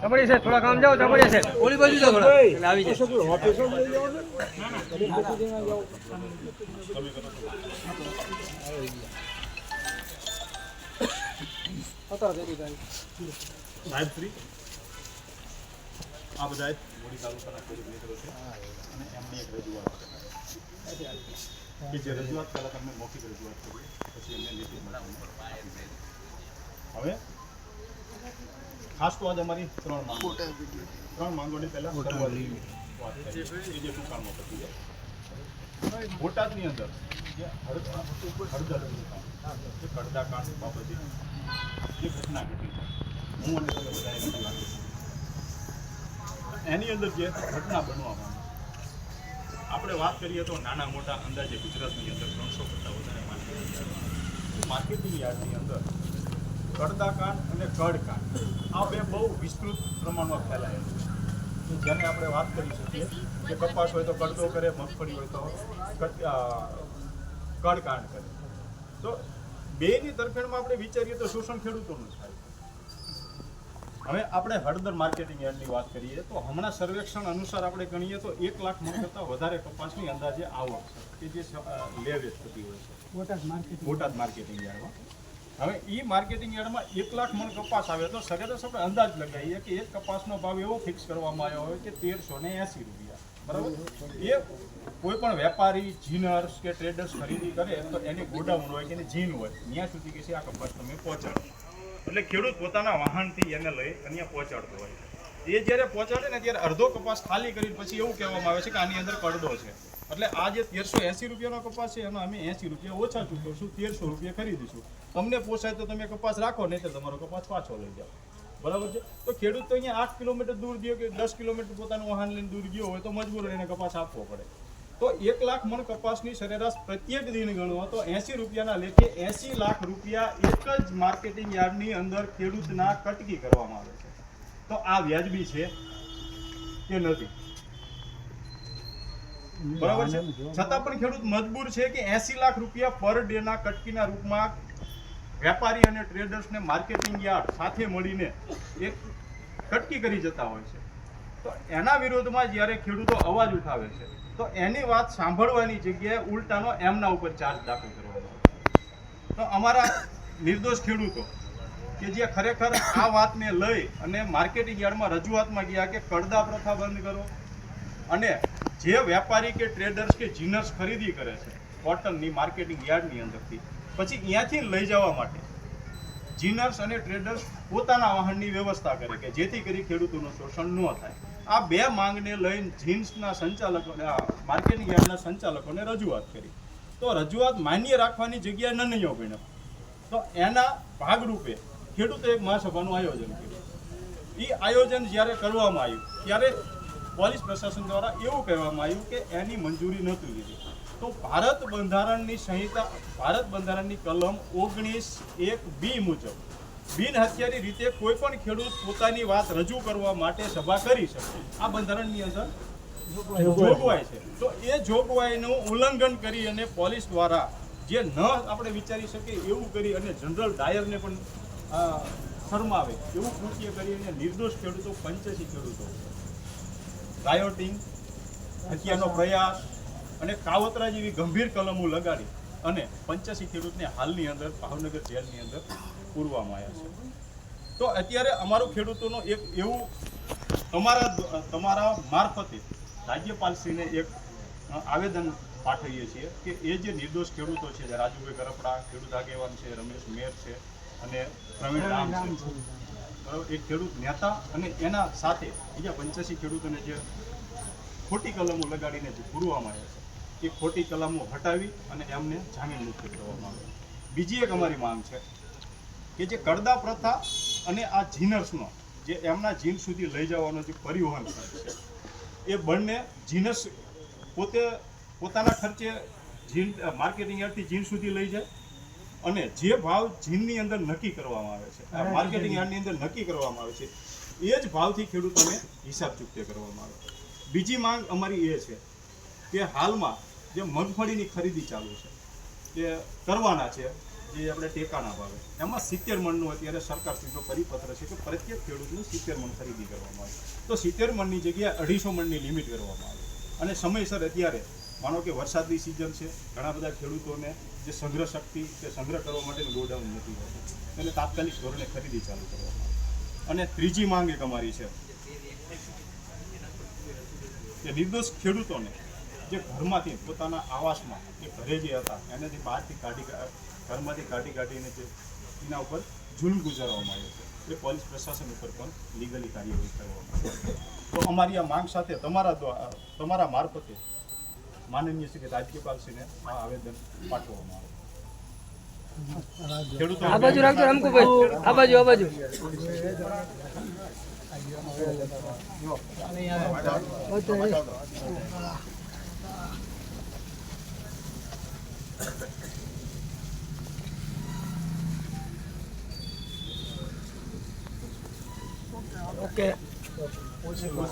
ચપડી છે થોડા કામ જાઓ ચપડી છે. ઓલી બાજુ જાઓ થોડા. એટલે આવી જાય. સાહેબ શ્રી આ બધા મોડી તાલુકાના ખેડૂત છે? અને એમની એક રજૂઆત છે. કે જે રજૂઆત પહેલાં તમને મૌખિક રજૂઆત કરી પછી એમને નીતિ છે. હવે ખાસ તો આજ અમારી ત્રણ માંગ ત્રણ માંગોની પહેલા બોટાદની અંદર જે હળદ- હળદર કડદા કાંડ બાબતે જે ઘટના ઘટી હું અને તમે બધા એની અંદર જે ઘટના બનવા આપણે વાત કરીએ તો નાના મોટા અંદાજે ગુજરાતની અંદર ત્રણસો કરતાં વધારે માર્કેટિંગ માર્કેટિંગ યાર્ડની અંદર કડદાકાંડ અને કડકાંડ. આ બે બહુ વિસ્તૃત પ્રમાણમાં ફેલાયેલું છે. જેને આપણે વાત કરી શકીએ કે કપાસ હોય તો કડદો કરે મગફળી હોય તો કડ- કડકાંડ કરે. તો બેની તરફેણમાં આપણે વિચારીએ તો શોષણ ખેડૂતોનું થાય. હવે આપણે હળદર માર્કેટિંગ યાર્ડની વાત કરીએ તો હમણાં સર્વેક્ષણ અનુસાર આપણે ગણીએ તો એક લાખ મણ કરતાં વધારે કપાસની અંદાજે આવક છે કે જે લે વેચ થતી હોય છે. બોટાદ માર્કેટિંગ યાર્ડમાં. હવે એ માર્કેટિંગ યાર્ડમાં એક લાખ મણ કપાસ આવે તો સરેરાશ આપણે અંદાજ લગાવીએ કે એક કપાસનો ભાવ એવો ફિક્સ કરવામાં આવ્યો હોય કે તેરસો ને એંસી રૂપિયા. બરાબર? એ કોઈ પણ વેપારી જીનર્સ કે ટ્રેડર્સ ખરીદી કરે તો એની ગોડાઉન હોય કે એની જીન હોય, ત્યાં સુધી કે છે આ કપાસ તમે પહોંચાડો. એટલે ખેડૂત પોતાના વાહનથી એને લઈ અહીંયા પહોંચાડતો હોય. એ જ્યારે પહોંચાડે ને ત્યારે અડધો કપાસ ખાલી કરીને પછી એવું કહેવામાં આવે છે કે આની અંદર પડદો છે. એટલે આ જે તેરસો એંસી રૂપિયાનો કપાસ છે એનો અમે એંસી રૂપિયા ઓછા ચૂકવશું, તેરસો રૂપિયા ખરીદીશું. તમને પોસાય તો તમે કપાસ રાખો નહીં તો તમારો કપાસ પાછો લઈ જાઓ. બરાબર છે? તો ખેડૂત તો અહીંયા આઠ કિલોમીટર દૂર ગયો કે દસ કિલોમીટર પોતાનું વાહન લઈને દૂર ગયો હોય તો મજબૂર એને કપાસ આપવો પડે. તો એક લાખ મણ કપાસની સરેરાશ પ્રત્યેક દિન ગણો તો એંસી રૂપિયાના લેખે એંસી લાખ રૂપિયા એક જ માર્કેટિંગ યાર્ડની અંદર ખેડૂતના કટકી કરવામાં આવે છે. તો આ વ્યાજબી છે કે નથી? બરાબર છે? છતાં પણ ખેડૂત મજબૂર છે કે એસી લાખ રૂપિયા પર ડેના કટકીના રૂપમાં વેપારી અને ટ્રેડર્સને માર્કેટિંગ યાર્ડ સાથે મળીને એક કટકી કરી જતા હોય છે. તો એના વિરોધમાં જ્યારે ખેડૂતો અવાજ ઉઠાવે છે, તો એની વાત સાંભળવાની જગ્યાએ ઉલટાનો એમના ઉપર ચાર્જ દાખલ કરવામાં તો અમારા નિર્દોષ ખેડૂતો કે જે ખરેખર આ વાતને લઈ અને માર્કેટિંગ યાર્ડમાં રજૂઆતમાં ગયા કે કડદા પ્રથા બંધ કરો અને જે વેપારી કે ટ્રેડર્સ કે જીનર્સ ખરીદી કરે છે, કોટનની માર્કેટિંગ યાર્ડની અંદરથી. પછી ત્યાંથી લઈ જવા માટે. જીનર્સ અને ટ્રેડર્સ પોતાના વાહનની વ્યવસ્થા કરે કે જેથી કરી ખેડૂતોનું શોષણ ન થાય. આ બે માંગને લઈને જીન્સના સંચાલકોને, આ માર્કેટિંગ યાર્ડના સંચાલકોને રજૂઆત કરી. તો રજૂઆત માન્ય રાખવાની જગ્યા ન નહીં બન્યો તો એના ભાગરૂપે ખેડૂતો એક મહાસભાનું આયોજન કર્યું. એ આયોજન જ્યારે કરવામાં આવ્યું, ત્યારે પોલીસ પ્રશાસન દ્વારા એવું કહેવામાં આવ્યું કે એની મંજૂરી નહોતી લીધી. તો ભારત બંધારણની સંહિતા, ભારત બંધારણની કલમ ઓગણીસ એક બી મુજબ બિન હથિયારી રીતે કોઈ પણ ખેડૂત પોતાની વાત રજૂ કરવા માટે સભા કરી શકે. આ બંધારણની અંદર જોગવાઈ છે. તો એ જોગવાઈનું ઉલ્લંઘન કરી અને પોલીસ દ્વારા જે ન આપણે વિચારી શકીએ એવું કરી અને જનરલ ડાયરને પણ શરમાવે એવું કૃત્ય કરી અને નિર્દોષ ખેડૂતો, પંચ્યાસી ખેડૂતો રાયોટિંગ હત્યાનો પ્રયાસ અને કાવતરા જેવી ગંભીર કલમો લગાડી અને પંચ્યાસી ખેડૂતને હાલની અંદર ભાવનગર જેલની અંદર પૂરવામાં આવ્યા છે. તો અત્યારે અમારું ખેડૂતોનું એક એવું તમારા તમારા મારફતે રાજ્યપાલશ્રીને એક આવેદન પાઠવીએ છીએ કે એ જે નિર્દોષ ખેડૂતો છે રાજુભાઈ કરપડા ખેડૂત આગેવાન છે, રમેશ મેર છે અને પ્રવીણ રામ છે. એક ખેડૂત નેતા અને એના સાથે બીજા પંચ્યાસી ખેડૂતોને જે ખોટી કલમો લગાડીને જે પૂરવામાં આવ્યા છે, એ ખોટી કલમો હટાવી અને એમને જામીન મુક્ત કરવામાં આવે. બીજી એક અમારી માંગ છે કે જે કડદા પ્રથા અને આ જીનર્સનો જે એમના જીન સુધી લઈ જવાનો જે પરિવહન ખર્ચ છે, એ બંને જીનસ પોતે પોતાના ખર્ચે જીન, માર્કેટિંગ યાર્ડથી જીન સુધી લઈ જાય અને જે ભાવ જીનની અંદર નક્કી કરવામાં આવે છે આ માર્કેટિંગ યાર્ડની અંદર નક્કી કરવામાં આવે છે એ જ ભાવથી ખેડૂતોને હિસાબ ચૂકતે કરવામાં આવે છે. બીજી માંગ અમારી એ છે કે હાલમાં જે મગફળીની ખરીદી ચાલુ છે કે કરવાના છે જે આપણે ટેકાના ભાવે. એમાં સિત્તેર મણનું અત્યારે સરકાર સીધો પરિપત્ર છે કે પ્રત્યેક ખેડૂતનું સિત્તેર મણ ખરીદી કરવામાં આવે. તો સિત્તેર મણની જગ્યાએ અઢીસો મણની લિમિટ કરવામાં આવે. અને સમયસર અત્યારે માનો કે વરસાદની સિઝન છે, ઘણા બધા ખેડૂતોને જે સંગ્રહ શક્તિ કે સંગ્રહ કરવા માટેનું ગોડાઉન નથી હોતું એટલે તાત્કાલિક ધોરણે ખરીદી ચાલુ કરવામાં અને ત્રીજી માંગ એક અમારી છે. કે નિર્દોષ ખેડૂતોને જે ઘરમાંથી પોતાના આવાસમાં જે ઘરે જે હતા, એને જે બહારથી કાઢી ઘરમાંથી કાઢી કાઢીને જે એના ઉપર જુલ્મ ગુજારવામાં આવ્યો છે. એ પોલીસ પ્રશાસન ઉપર પણ લીગલી કાર્યવાહી કરવામાં આવે. તો અમારી આ માંગ સાથે તમારા તમારા મારફતે માનનીય શ્રી રાજ્યપાલશ્રીને આ આવેદન પાઠવવામાં આવે. ખેડૂતો આ બાજુ રાખજો રામકુભાઈ આ બાજુ આ બાજુ. ઓકે